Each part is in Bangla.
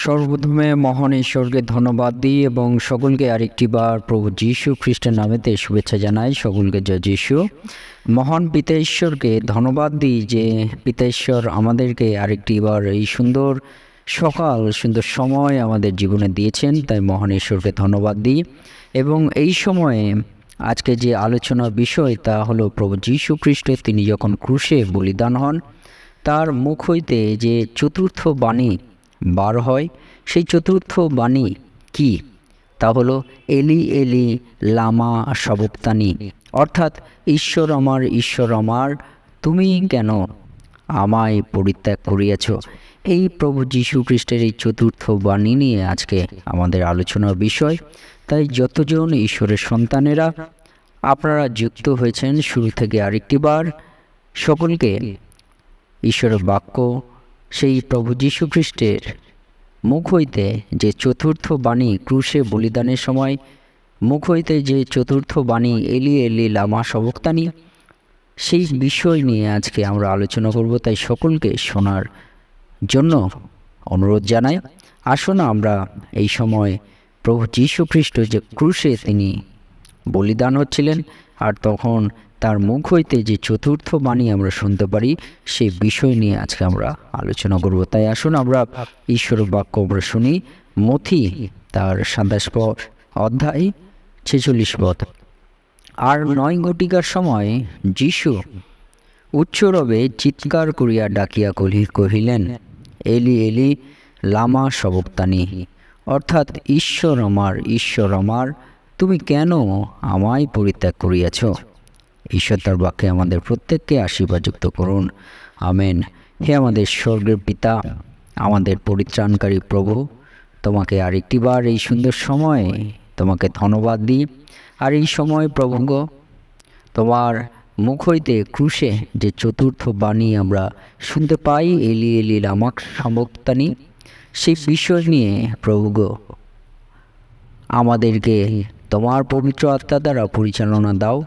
সর্বপ্রথমে মহান ঈশ্বরকে ধন্যবাদ দিই এবং সকলকে আরেকটি বার প্রভু যীশু খ্রিস্টের নামেতে শুভেচ্ছা জানাই। সকলকে জয় যীশু। মহান পিতা ঈশ্বরকে ধন্যবাদ দিই যে পিতা ঈশ্বর আমাদেরকে আরেকটি বার এই সুন্দর সকাল, সুন্দর সময় আমাদের জীবনে দিয়েছেন, তাই মহান ঈশ্বরকে ধন্যবাদ দিই। এবং এই সময়ে আজকে যে আলোচনার বিষয় তা হলো প্রভু যীশু খ্রিস্ট তিনি যখন ক্রুশে বলিদান হন, তার মুখ হইতে যে চতুর্থ বাণী বার হয়, সেই চতুর্থ বাণী কি? তা হলো, এলি এলি, লামা, সবক্তানি। অর্থাৎ, ঈশ্বর আমার ঈশ্বর আমার, তুমি কেন আমায় পরিত্যাগ করিয়াছ? এই প্রভু যীশু খ্রিস্টের এই চতুর্থ বাণী নিয়ে আজকে আমাদের আলোচনার বিষয়। তাই যতজন ঈশ্বরের সন্তানেরা আপনারা যুক্ত হয়েছেন, শুরু থেকে আরেকটি বার, সকলকে ঈশ্বরের বাক্য সেই প্রভু যীশু খ্রিস্টের মুখ হইতে যে চতুর্থ বাণী ক্রুশে বলিদানের সময়, মুখ হইতে যে চতুর্থ বাণী এলি এলি লামা সবক্তানি, সেই বিষয় নিয়ে আজকে আমরা আলোচনা করব, তাই সকলকে শোনার জন্য অনুরোধ জানাই। আসুন আমরা এই সময় প্রভু যীশু খ্রিস্ট যে ক্রুশে তিনি বলিদান হচ্ছিলেন। আর তখন তার মুখ হইতে যে চতুর্থ বাণী আমরা শুনতে পারি সেই বিষয় নিয়ে আজকে আমরা আলোচনা করব। তাই আসুন আমরা ঈশ্বর বাক্য আমরা শুনি। মথি তার সাতাশ পদ অধ্যায় ছেচল্লিশ পদ। আর নয় ঘটিকার সময় যিশু উচ্চরবে চিৎকার করিয়া ডাকিয়া কহি কহিলেন, এলি এলি, লামা সবক্তানি, অর্থাৎ ঈশ্বর আমার ঈশ্বর আমার তুমি কেন আমায় পরিত্যাগ করিয়াছ? ঈশ্বর তার বাক্যে আমাদের প্রত্যেককে আশীর্বাদযুক্ত করুন। আমেন। হে আমাদের স্বর্গের পিতা, আমাদের পরিত্রাণকারী প্রভু, তোমাকে আরেকটি বার এই সুন্দর সময়ে তোমাকে ধন্যবাদ দিই। আর এই সময় প্রভুঙ্গ তোমার মুখ হইতে ক্রুশে যে চতুর্থ বাণী আমরা শুনতে পাই, এলি এলি লামাক সমক্তানি সেই বিষয় নিয়ে প্রভুগ আমাদেরকে তোমার পবিত্র আত্মা দ্বারা পরিচালনা দাও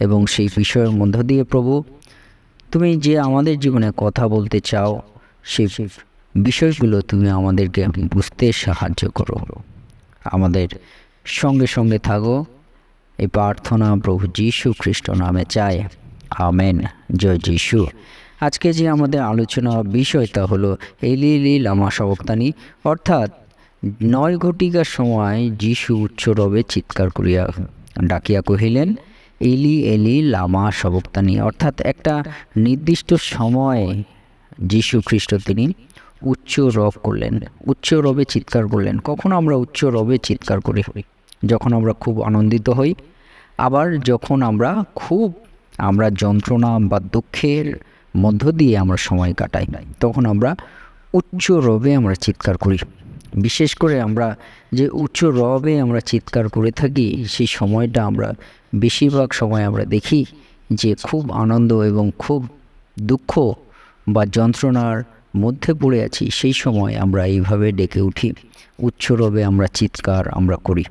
এবং সেই বিষয়ের মধ্য দিয়ে প্রভু, তুমি যে আমাদের জীবনে কথা বলতে চাও সেই বিষয়গুলো তুমি আমাদেরকে বুঝতে সাহায্য করো। আমাদের সঙ্গে সঙ্গে থাকো। এই প্রার্থনা প্রভু যীশু খ্রিস্ট নামে চায় আমেন। জয় যীশু। আজকে যে আমাদের আলোচনা বিষয় তা হলো, এলি এলি লামা সবক্তানি, অর্থাৎ নয় ঘটিকার সময় যীশু উচ্চরবে চিৎকার করিয়া ডাকিয়া কহিলেন, এলি এলি, লামা সবক্তানি অর্থাৎ একটা নির্দিষ্ট সময়ে যিশু খ্রিস্ট তিনি উচ্চ রব করলেন, উচ্চ রবে চিৎকার করলেন। কখন আমরা উচ্চ রবে চিৎকার করি? যখন আমরা খুব আনন্দিত হই, আবার যখন আমরা খুব, আমরা যন্ত্রণা বা দুঃখের মধ্য দিয়ে আমরা সময় কাটাই, তখন আমরা উচ্চ রবে আমরা চিৎকার করি। বিশেষ করে আমরা যে উচ্চ রবে আমরা চিৎকার করে থাকি, সেই সময়টা আমরা, বেশিরভাগ সময় আমরা দেখি যে খুব আনন্দ এবং খুব দুঃখ বা যন্ত্রণার মধ্যে পড়ে আছি, সেই সময় আমরা এইভাবে ডেকে উঠি। উচ্চরবে আমরা চিৎকার আমরা করি।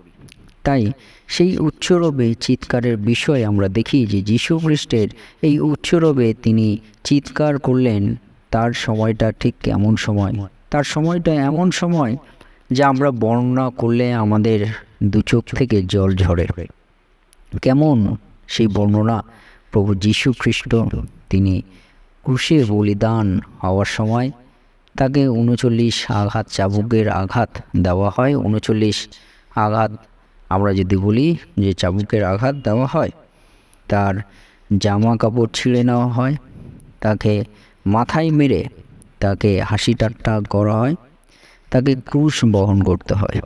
তাই সেই উচ্চরবে চিৎকারের বিষয়ে আমরা দেখি যে যীশু খ্রিস্টের এই উচ্চরবে তিনি চিৎকার করলেন, তার সময়টা ঠিক কেমন সময়? তার সময়টা এমন সময় যা আমরা বর্ণনা করলে আমাদের দু চোখ থেকে জল ঝরে। কেমন সেই বর্ণনা প্রভু যীশু খ্রিস্ট তিনি ক্রুশে বলিদান হওয়ার সময় তাকে উনচল্লিশ আঘাত, চাবুকের আঘাত দেওয়া হয়। উনচল্লিশ আঘাত আমরা যদি বলি যে চাবুকের আঘাত দেওয়া হয়, তার জামা কাপড় ছিঁড়ে নেওয়া হয়, তাকে মাথায় মেরে তাকে হাসি ঠাট্টা করা হয়। তাকে ক্রুশ বহন করতে হয়।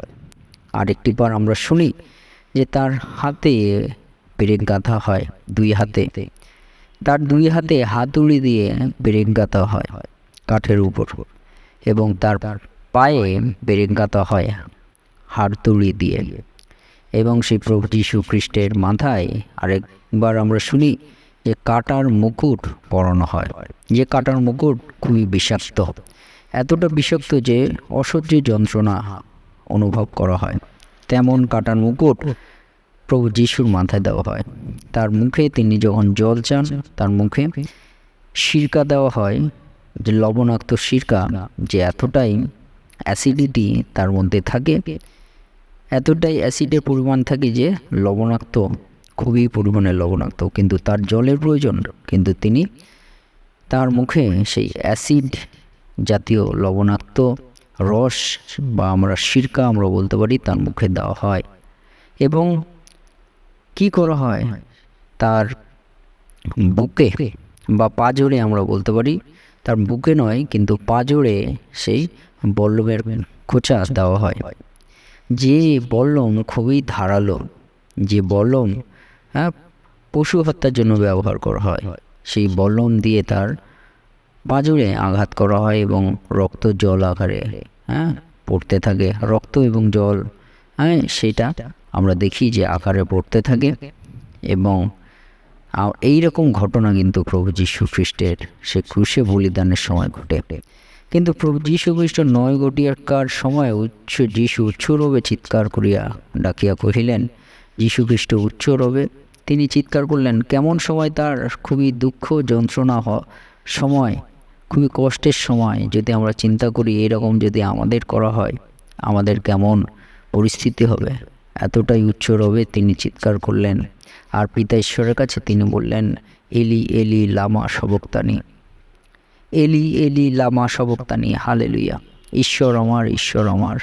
আরেকটি বার আমরা শুনি যে তার হাতে পেরেক গাঁথা হয় দুই হাতে। তার দুই হাতে হাতুড়ি দিয়ে পেরেক গাঁথা হয় কাঠের উপর এবং তার পায়ে পেরেক গাঁথা হয় হাড়তুড়ি দিয়ে এবং সেই প্রভু যীশু খ্রিস্টের মাথায় আরেকবার আমরা শুনি যে কাটার মুকুট পরানো হয়। যে কাটার মুকুট খুবই বিষাক্ত। এতটা বিষাক্ত যে অসহ্য যন্ত্রণা অনুভব করা হয়। তেমন কাটার মুকুট প্রভু যিশুর মাথায় দেওয়া হয়। তার মুখে তিনি যখন জল চান, তার মুখে সিরকা দেওয়া হয়। যে লবণাক্ত সিরকা যে এতটাই অ্যাসিডিটি তার মধ্যে থাকে, এতটাই অ্যাসিডের পরিমাণ থাকে যে লবণাক্ত, খুবই পরিমাণে লবণাক্ত। কিন্তু তার জলের প্রয়োজন, কিন্তু তিনি তার মুখে সেই অ্যাসিড জাতীয় লবণাক্ত রস বা আমরা সিরকা আমরা বলতে পারি, তার মুখে দেওয়া হয়। এবং কি করা হয়? তার বুকে বা পাজরে আমরা বলতে পারি, তার বুকে নয়, কিন্তু পাজরে সেই বল্লমের খোঁচা দেওয়া হয়। যে বল্লম খুবই ধারালো, যে বল্লম হ্যাঁ পশু হত্যার জন্য ব্যবহার করা হয়। সেই বল্লম দিয়ে তার পাঁজরে আঘাত করা হয় এবং রক্ত জল আকারে হ্যাঁ পড়তে থাকে। রক্ত এবং জল হ্যাঁ সেটা আমরা দেখি যে আকারে পড়তে থাকে এবং এই রকম ঘটনা কিন্তু প্রভু যীশু খ্রিস্টের সে ক্রুশে বলিদানের সময় ঘটে। কিন্তু প্রভু যীশু খ্রিস্ট নয় গটিয়াকার সময় উচ্চ যীশু উচ্চ রবে চিৎকার করিয়া ডাকিয়া কহিলেন, যীশু খ্রিস্ট উচ্চ রবে। তিনি চিৎকার করলেন, কেমন সময় তার? খুবই দুঃখ যন্ত্রণা সময় খুবই কষ্টের সময় যদি আমরা চিন্তা করি এরকম যদি আমাদের করা হয়, আমাদের কেমন পরিস্থিতি হবে? এতটাই উচ্চ রবে তিনি চিৎকার করলেন। আর পিতা ঈশ্বরের কাছে তিনি বললেন, এলি এলি, লামা সবক্তানি। এলি এলি, লামা সবক্তানি হালেলুইয়া ঈশ্বর আমার ঈশ্বর আমার।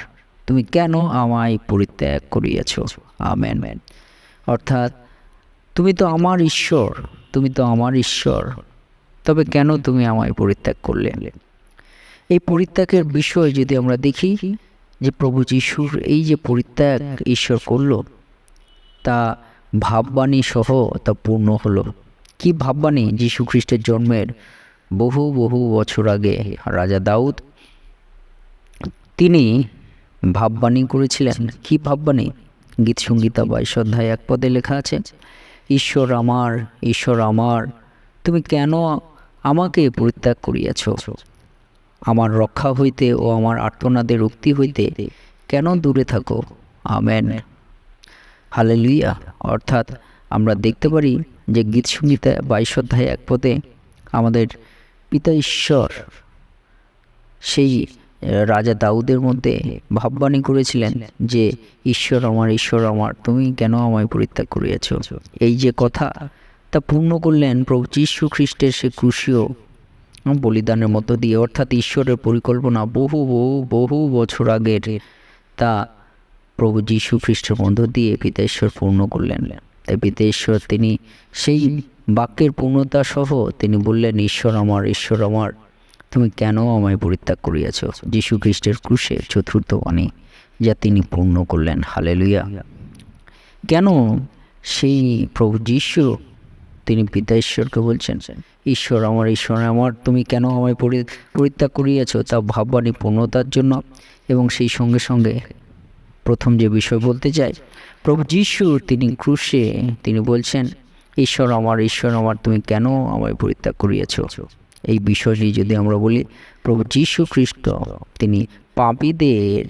তুমি কেন আমায় পরিত্যাগ করিয়াছ? আমেন। অর্থাৎ, তুমি তো আমার ঈশ্বর, তুমি তো আমার ঈশ্বর। তবে কেন তুমি আমায় পরিত্যাগ করলে? এই পরিত্যাগের বিষয় যদি আমরা দেখি, যে প্রভু যিশুর এই যে পরিত্যাগ ঈশ্বর করল, তা ভাববাণী সহ তা পূর্ণ হলো। কি ভাববাণী? যীশু খ্রিস্টের জন্মের বহু বহু বছর আগে রাজা দাউদ তিনি ভাববাণী করেছিলেন। কি ভাববাণী? গীত সঙ্গীতা বাইশ অধ্যায় এক পদে লেখা আছে, ঈশ্বর আমার ঈশ্বর আমার, তুমি কেন আমাকে পরিত্যাগ করিয়াছ। আমার রক্ষা হইতে ও আমার আর্তনাদের উক্তি হইতে কেন দূরে থাকো? আমেন। হালে লুইয়া অর্থাৎ আমরা দেখতে পারি যে গীত সঙ্গীতা বাইশ অধ্যায় এক পদে আমাদের পিতা ঈশ্বর সেই রাজা দাউদের মধ্যে ভাববাণী করেছিলেন যে, ঈশ্বর আমার ঈশ্বর আমার, তুমি কেন আমায় পরিত্যাগ করিয়াছ? এই যে কথা তা পূর্ণ করলেন প্রভু যীশু খ্রিস্টের সে ক্রুশীয় বলিদানের মধ্য দিয়ে, অর্থাৎ ঈশ্বরের পরিকল্পনা বহু বহু বহু বছর আগের তা প্রভু যীশু খ্রিস্টের মধ্য দিয়ে পিতাশ্বর পূর্ণ করলেন। তাই পিতাশ্বর তিনি সেই বাক্যের পূর্ণতা সহ তিনি বললেন, ঈশ্বর আমার ঈশ্বর আমার, তুমি কেন আমায় পরিত্যাগ করিয়াছ? যীশু খ্রিস্টের ক্রুশে চতুর্থ বাণী যা তিনি পূর্ণ করলেন। হালেলুইয়া কেন সেই প্রভু যীশু তিনি পিতা ঈশ্বরকে বলছেন, ঈশ্বর আমার ঈশ্বর আমার, তুমি কেন আমায় পরিত্যাগ করিয়াছ তা ভাববাণী পূর্ণতার জন্য? এবং সেই সঙ্গে সঙ্গে প্রথম যে বিষয় বলতে চাই, প্রভু যীশু তিনি ক্রুশে তিনি বলছেন, ঈশ্বর আমার ঈশ্বর আমার, তুমি কেন আমায় পরিত্যাগ করিয়াছ? এই বিষয়টি যদি আমরা বলি, প্রভু যীশু খ্রিস্ট তিনি পাপীদের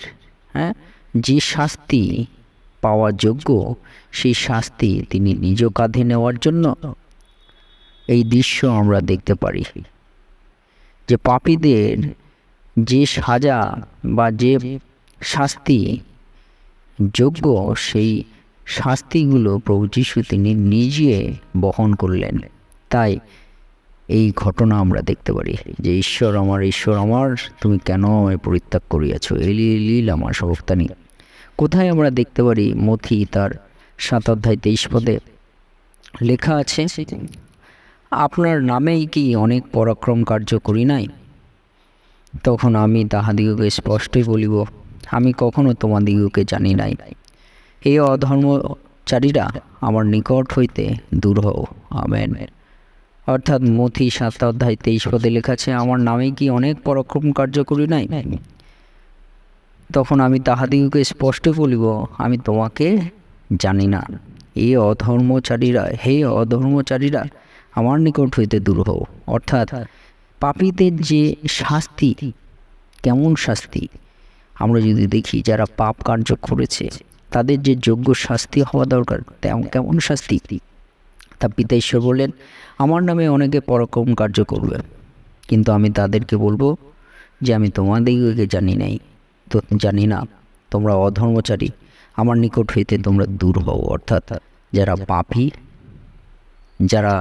হ্যাঁ যে শাস্তি পাওয়ার যোগ্য, সেই শাস্তি তিনি নিজ কাঁধে নেওয়ার জন্য এই দৃশ্য আমরা দেখতে পারি। যে পাপীদের যে সাজা বা যে শাস্তি যোগ্য, সেই শাস্তিগুলো প্রভু যিশু তিনি নিজে বহন করলেন। তাই এই ঘটনা আমরা দেখতে পারি যে, ঈশ্বর আমার ঈশ্বর আমার, তুমি কেন আমায় পরিত্যাগ করিয়াছ? এলি এলিল আমার সবক্তানি কোথায় আমরা দেখতে পারি মথি তার সাত অধ্যায় তেইশ পদে লেখা আছে আপনার নামেই কি অনেক পরাক্রম কার্য করি নাই? তখন আমি তাহাদিগকে স্পষ্টই বলিব, আমি কখনো তোমাদিগকে জানি নাই। এই অধর্মচারীরা, আমার নিকট হইতে দূর হও। আমেন। অর্থাৎ মথি সাত অধ্যায় তেইশ পদে লেখা আছে আমার নামে কি অনেক পরাক্রম কার্য করি নাই? তখন আমি তাহাদিগকে স্পষ্ট বলিব, আমি তোমাকে জানি না। এই অধর্মচারীরা, হে অধর্মচারীরা আমার নিকট হইতে দূর হও। অর্থাৎ পাপীদের যে শাস্তি, কেমন শাস্তি? আমরা যদি দেখি যারা পাপ কার্য করেছে, তাদের যে যোগ্য শাস্তি হওয়া দরকার তেমন কেমন শাস্তি? তা পিতা ঈশ্বর বললেন, আমার নামে অনেকে পরকম কার্য করবে। কিন্তু আমি তাদেরকে বলব যে আমি তোমাদেরকে জানি নাই। তো জানি না, তোমরা অধর্মচারী, আমার নিকট হইতে তোমরা দূর হও। অর্থাৎ যারা পাপী, যারা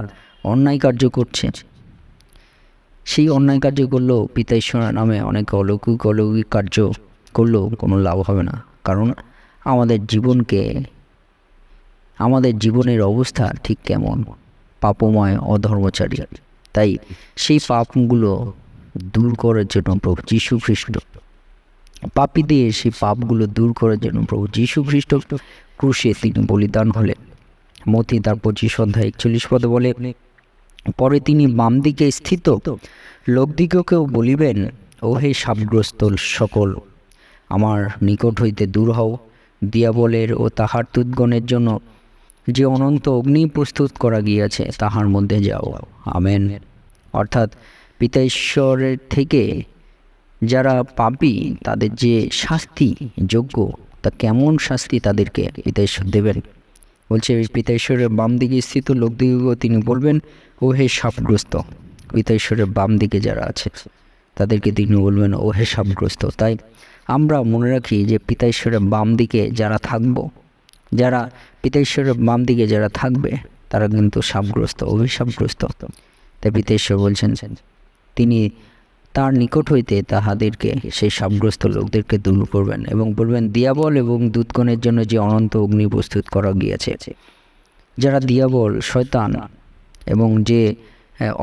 অন্যায় কার্য করছে। সেই অন্যায় কার্য করলেও পিতা ঈশ্বরের নামে অনেক অলৌকিক অলৌকিক কার্য করলেও কোনো লাভ হবে না। কারণ আমাদের জীবনকে, আমাদের জীবনের অবস্থা ঠিক কেমন? পাপময়, অধর্মচারী। তাই সেই পাপগুলো দূর করার জন্য প্রভু যীশু খ্রিস্ট পাপীদের সেই পাপগুলো দূর করার জন্য প্রভু যীশু খ্রিস্ট ক্রুশে তিনি বলিদান হলেন। মতি তার পঁচিশ অধ্যায় একচল্লিশ পদে বলে পরে তিনি বাম দিকে স্থিত লোকদিগকেও বলিবেন ও হে সাপগ্রস্ত সকল, আমার নিকট হইতে দূর হও। দিয়াবলের ও তাহার তুৎগণের জন্য যে অনন্ত অগ্নি প্রস্তুত করা গিয়াছে, তাহার মধ্যে যাও। আমেন। অর্থাৎ পিতা ঈশ্বরের থেকে যারা পাপী, তাদের যে শাস্তি যোগ্য, তা কেমন শাস্তি তাদেরকে পিতা ঈশ্বর দেবেন? বলছে পিতা ঈশ্বরের বাম দিকে স্থিত লোকদিগও তিনি বলবেন, ও হে সাপগ্রস্ত। পিতা ঈশ্বরের বাম দিকে যারা আছে, তাদেরকে তিনি বলবেন, ও হে সাপগ্রস্ত। তাই আমরা মনে রাখি যে পিতা ঈশ্বরের বাম দিকে যারা থাকব, যারা পিতা ঈশ্বরের বাম দিকে যারা থাকবে, তারা কিন্তু সাপগ্রস্ত, অভিশাপগ্রস্ত। তাই পিতা ঈশ্বর বলছেন, তিনি তার নিকট হইতে তাহাদেরকে, সেই সাপগ্রস্ত লোকদেরকে দূর করবেন এবং বলবেন, দিয়াবল এবং দুধগণের জন্য যে অনন্ত অগ্নি প্রস্তুত করা গিয়েছে, যারা দিয়াবল, শয়তান এবং যে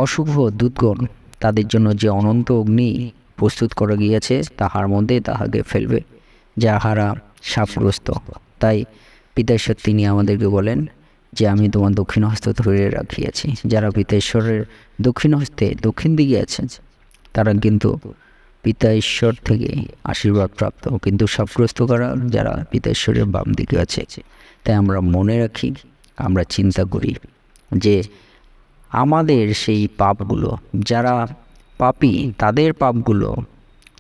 অশুভ দুধগণ তাদের জন্য যে অনন্ত অগ্নি প্রস্তুত করা গিয়েছে, তাহার মধ্যে তাহাকে ফেলবে যাহারা সাপগ্রস্ত তাই পিতাশ্বর তিনি আমাদেরকে বলেন যে, আমি তোমার দক্ষিণ হস্ত ধরে রাখিয়াছি, যারা পিতাশ্বরের দক্ষিণ হস্তে দক্ষিণ দিকে আছেন তারা কিন্তু পিতা ঈশ্বর থেকে আশীর্বাদ প্রাপ্ত। কিন্তু সাপগ্রস্ত করা যারা পিতা ঈশ্বরের বাম দিকে আছে, তাই আমরা মনে রাখি, আমরা চিন্তা করি যে আমাদের সেই পাপগুলো, যারা পাপি, তাদের পাপগুলো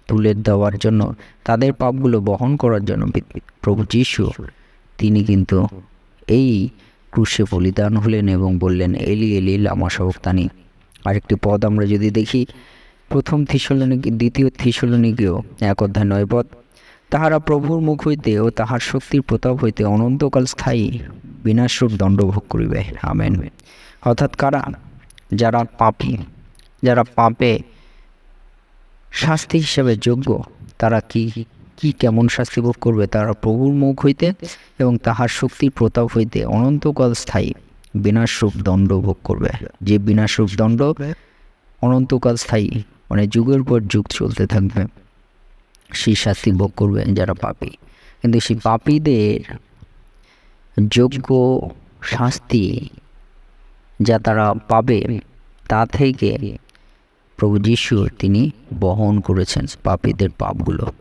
তুলে দেওয়ার জন্য, তাদের পাপগুলো বহন করার জন্য প্রভু যীশু, তিনি কিন্তু এই ক্রুশে বলিদান হলেন এবং বললেন, এলি এলি, লামা সবক্তানি আরেকটি পদ আমরা যদি দেখি প্রথম থিসলনিক, দ্বিতীয় থিসলনিকেও এক অধ্যায় নয় পদ। তাহারা প্রভুর মুখ হইতে ও তাহার শক্তির প্রতাপ হইতে অনন্তকাল স্থায়ী বিনাশরূপ দণ্ড ভোগ করিবে। আমেন। অর্থাৎ কারা? যারা পাপী, যারা পাপে শাস্তি হিসাবে যোগ্য, তারা কি কি কেমন শাস্তি ভোগ করবে? তারা প্রভুর মুখ হইতে এবং তাহার শক্তির প্রতাপ হইতে অনন্তকাল স্থায়ী বিনাশরূপ দণ্ড ভোগ করবে। যে বিনাশরূপ দণ্ড অনন্তকাল স্থায়ী মানে যুগের পর যুগ চলতে থাকবে। সেই শাস্তি ভোগ করবে যারা পাপী। কিন্তু সেই পাপীদের যোগ্য শাস্তি যা তারা পাবে, তা থেকে প্রভু যীশু তিনি বহন করেছেন পাপীদের পাপগুলো।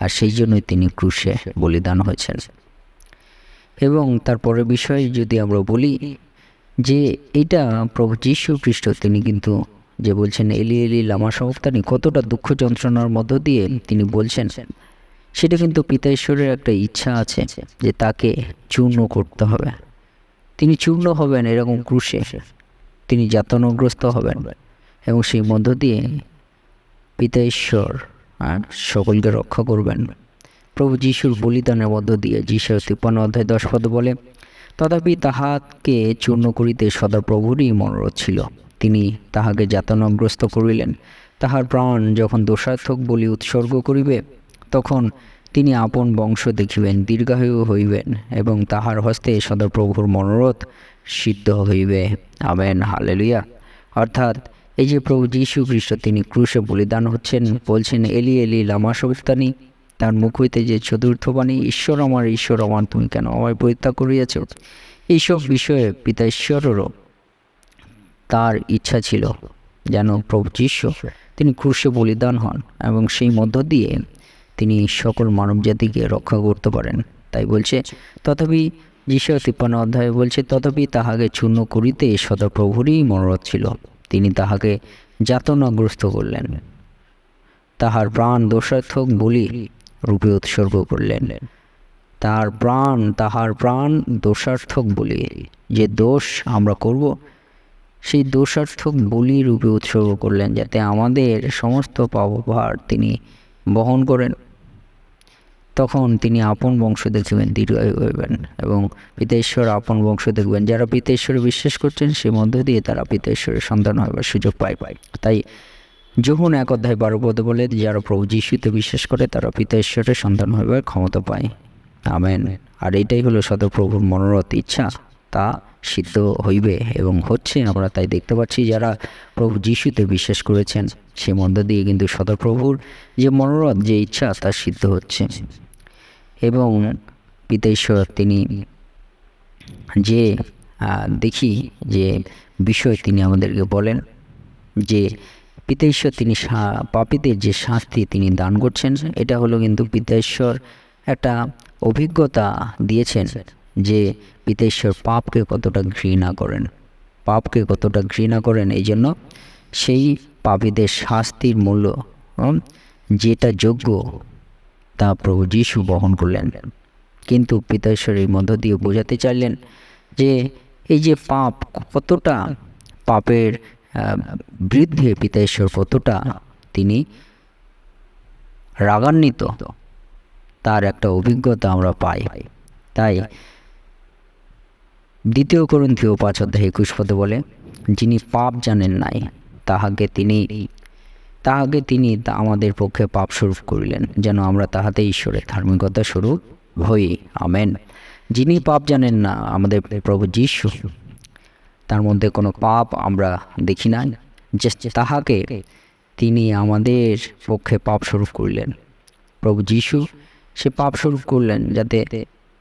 আর সেই জন্যই তিনি ক্রুশে বলিদান হয়েছেন। এবং তারপরের বিষয়ে যদি আমরা বলি যে এটা প্রভু যীশু খ্রিস্ট, তিনি কিন্তু যে বলছেন, এলি এলি, লামা সমস্তানি কতটা দুঃখ যন্ত্রণার মধ্য দিয়ে তিনি বলছেন, সেটা কিন্তু পিতা ঈশ্বরের একটা ইচ্ছা আছে যে তাকে চূর্ণ করতে হবে। তিনি চূর্ণ হবেন এরকম ক্রুশে। তিনি যাতনাগ্রস্ত হবেন এবং সেই মধ্য দিয়ে পিতা ঈশ্বর আর সকলকে রক্ষা করবেন। প্রভু যিশুর বলিদানের মধ্য দিয়ে যিশু তিপ্পান্ন অধ্যায় দশ পদ বলে, তথাপি তাহাকে চূর্ণ করিতে সদা প্রভুরই মনোরথ ছিল। তিনি তাহাকে যাতনাগ্রস্ত করিলেন। তাহার প্রাণ যখন দোষার্থক বলি উৎসর্গ করিবে, তখন তিনি আপন বংশ দেখিবেন, দীর্ঘায়ু হইবেন এবং তাহার হস্তে সদাপ্রভুর মনোরথ সিদ্ধ হইবে। Amen, hallelujah. অর্থাৎ এই যে প্রভু যীশু খ্রিস্ট তিনি ক্রুশে বলিদান হচ্ছেন, বলছেন, এলি এলি, লামা সবিস্তানি তার মুখ হইতে যে চতুর্থ বাণী ঈশ্বর আমার ঈশ্বর আমার, তুমি কেন আমায় পরিত্যাগ করিয়াছ? এইসব বিষয়ে পিতা ঈশ্বরেরও তার ইচ্ছা ছিল যেন প্রভু যীশু তিনি ক্রুশে বলিদান হন এবং সেই মধ্য দিয়ে তিনি সকল মানবজাতিকে রক্ষা করতে পারেন। তাই বলছে তথাপি যিশু তিপ্পান্ন অধ্যায়ে বলছে তথাপি তাহাকে চূর্ণ করিতে সদাপ্রভুরই মনোরথ ছিল। তিনি তাহাকে যাতনাগ্রস্ত করলেন। তাহার প্রাণ দোষার্থক বলি রূপে উৎসর্গ করলেন। তার প্রাণ তাহার প্রাণ দোষার্থক বলি। যে দোষ আমরা করব সেই দোষার্থক বলি রূপে উৎসর্গ করলেন যাতে আমাদের সমস্ত পাপভার তিনি বহন করেন। তখন তিনি আপন বংশ দেখবেন দীর্ঘায়ু হইবেন এবং পিতেশ্বর আপন বংশ দেখবেন যারা পিতেশ্বরে বিশ্বাস করছেন, সে মধ্য দিয়ে তারা পিতেশ্বরের সন্তান হবার সুযোগ পায় পায়। তাই যখন এক অধ্যায় বারো পদে বলে, যারা প্রভু যিশুতে বিশ্বাস করে, তারা পিতা ঈশ্বরের সন্তান হইবার ক্ষমতা পায়। আমেন। আর এটাই হলো সদপ্রভুর মনোরথ ইচ্ছা। তা সিদ্ধ হইবে এবং হচ্ছে, আমরা তাই দেখতে পাচ্ছি যারা প্রভু যিশুতে বিশ্বাস করেছেন, সে মধ্য দিয়ে কিন্তু সদপ্রভুর যে মনোরথ যে ইচ্ছা, তা সিদ্ধ হচ্ছে। এবং পিতা ঈশ্বর, তিনি যে দেখি যে বিষয় তিনি আমাদেরকে বলেন যে, পিতা ঈশ্বর তিনি পাপীদের যে শাস্তি তিনি দান করছেন, এটা হলো কিন্তু পিতা ঈশ্বর একটা অভিজ্ঞতা দিয়েছেন। যে পিতা ঈশ্বর পাপকে কতটা ঘৃণা করেন। পাপকে কতটা ঘৃণা করেন এই জন্য সেই পাপীদের শাস্তির মূল্য যেটা যোগ্য তা প্রভু যিশু বহন করলেন। কিন্তু পিতা ঈশ্বরের মধ্য দিয়ে বোঝাতে চাইলেন যে এই যে পাপ কতটা পাপের আহ, বিরুদ্ধে পিতা ঈশ্বর কতটা তিনি রাগান্বিত। তার একটা অভিজ্ঞতা আমরা পাই। তাই দ্বিতীয় করন্থীয় পাঁচ অধ্যায় একুশ পদে বলে, যিনি পাপ জানেন নাই, তাহাকে তিনি তাহাকে তিনি আমাদের পক্ষে পাপ স্বরূপ করিলেন, যেন আমরা তাহাতে ঈশ্বরের ধার্মিকতা স্বরূপ হই। আমেন। যিনি পাপ জানেন না, আমাদের প্রভু যিশু। তার মধ্যে কোনো পাপ আমরা দেখি না তাহাকে তিনি আমাদের পক্ষে পাপ স্বরূপ করিলেন। প্রভু যিশু সে পাপ স্বরূপ করলেন যাতে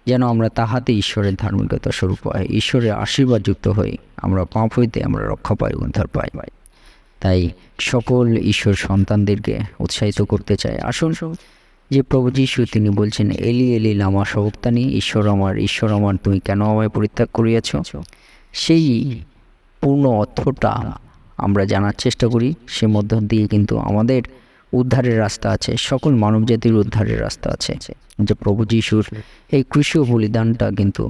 যেন আমরা তাহাতে ঈশ্বরের ধার্মিকতা স্বরূপ হয়, ঈশ্বরের আশীর্বাদ যুক্ত হই, আমরা পাপ হইতে আমরা রক্ষা পাই, উদ্ধার পাই। তাই সকল ঈশ্বর সন্তানদেরকে উৎসাহিত করতে চাই। আসুন, যে প্রভু যিশু তিনি বলছেন, এলি এলি, লামা সবক্তানি ঈশ্বর আমার ঈশ্বর আমার, তুমি কেন আমায় পরিত্যাগ করিয়াছ? সেই পূর্ণ অর্থটা আমরা জানার চেষ্টা করি, সে মধ্য দিয়ে কিন্তু আমাদের উদ্ধারের রাস্তা আছে, সকল মানবজাতির উদ্ধারের রাস্তা আছে। যে প্রভু যিশুর এই কৃষি বলিদানটা কিন্তু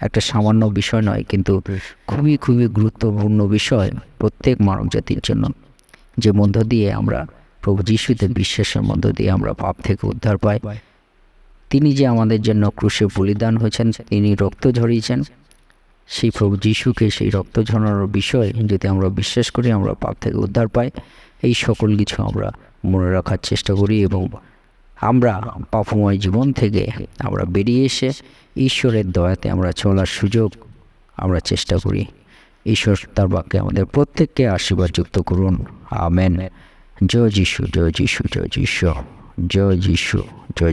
একটা সামান্য বিষয় নয়, কিন্তু খুবই খুবই গুরুত্বপূর্ণ বিষয় প্রত্যেক মানবজাতির জন্য। যে মধ্য দিয়ে আমরা প্রভু যিশুতে বিশ্বাসের মধ্য দিয়ে আমরা পাপ থেকে উদ্ধার পাই। তিনি যে আমাদের জন্য ক্রুশে বলিদান হয়েছেন, তিনি রক্ত ঝরিয়েছেন সেই প্রভু যিশুকে সেই রক্ত ঝরানোর বিষয় যদি আমরা বিশ্বাস করি, আমরা পাপ থেকে উদ্ধার পাই, এই সকল কিছু আমরা মনে রাখার চেষ্টা করি এবং আমরা পাপময় জীবন থেকে আমরা বেরিয়ে এসে ঈশ্বরের দয়াতে আমরা চলার সুযোগ আমরা চেষ্টা করি। ঈশ্বর তার বাক্যে আমাদের প্রত্যেককে আশীর্বাদ যুক্ত করুন। আমেন। জয় যিশু জয় যিশু জয় যিশু। জয় যিশু, জয়